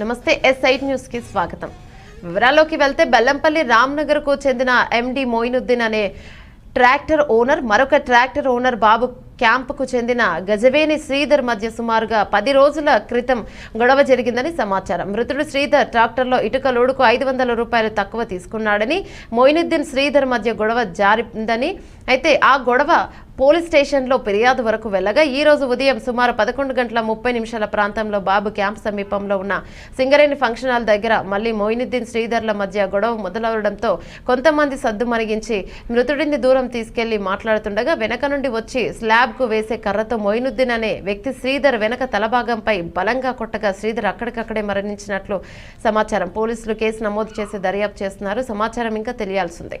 నమస్తే ఎస్ఐట్ న్యూస్కి స్వాగతం. వివరాల్లోకి వెళ్తే బెల్లంపల్లి రామ్నగర్కు చెందిన ఎండి మోయినుద్దీన్ అనే ట్రాక్టర్ ఓనర్ మరొక ట్రాక్టర్ ఓనర్ బాబు క్యాంపుకు చెందిన గజవేని శ్రీధర్ మధ్య సుమారుగా పది రోజుల క్రితం గొడవ జరిగిందని సమాచారం. మృతుడు శ్రీధర్ ట్రాక్టర్లో ఇటుక లోడుకు ఐదు వందల రూపాయలు తక్కువ తీసుకున్నాడని మోయినుద్దీన్ శ్రీధర్ మధ్య గొడవ జారిందని అయితే ఆ గొడవ పోలీస్ స్టేషన్లో ఫిర్యాదు వరకు వెళ్ళగా ఈ రోజు ఉదయం సుమారు పదకొండు గంటల ముప్పై నిమిషాల ప్రాంతంలో బాబు క్యాంప్ సమీపంలో ఉన్న సింగరేణి ఫంక్షన్ హాల్ దగ్గర మళ్ళీ మోయినుద్దీన్ శ్రీధర్ల మధ్య గొడవ మొదలవడంతో కొంతమంది సద్దు మరిగించి మృతుడిని దూరం తీసుకెళ్ళి మాట్లాడుతుండగా వెనక నుండి వచ్చి స్లాబ్కు వేసే కర్రతో మోయినుద్దీన్ అనే వ్యక్తి శ్రీధర్ వెనక తలభాగంపై బలంగా కొట్టగా శ్రీధర్ అక్కడికక్కడే మరణించినట్లు సమాచారం. పోలీసులు కేసు నమోదు చేసి దర్యాప్తు చేస్తున్నారు. సమాచారం ఇంకా తెలియాల్సిందే.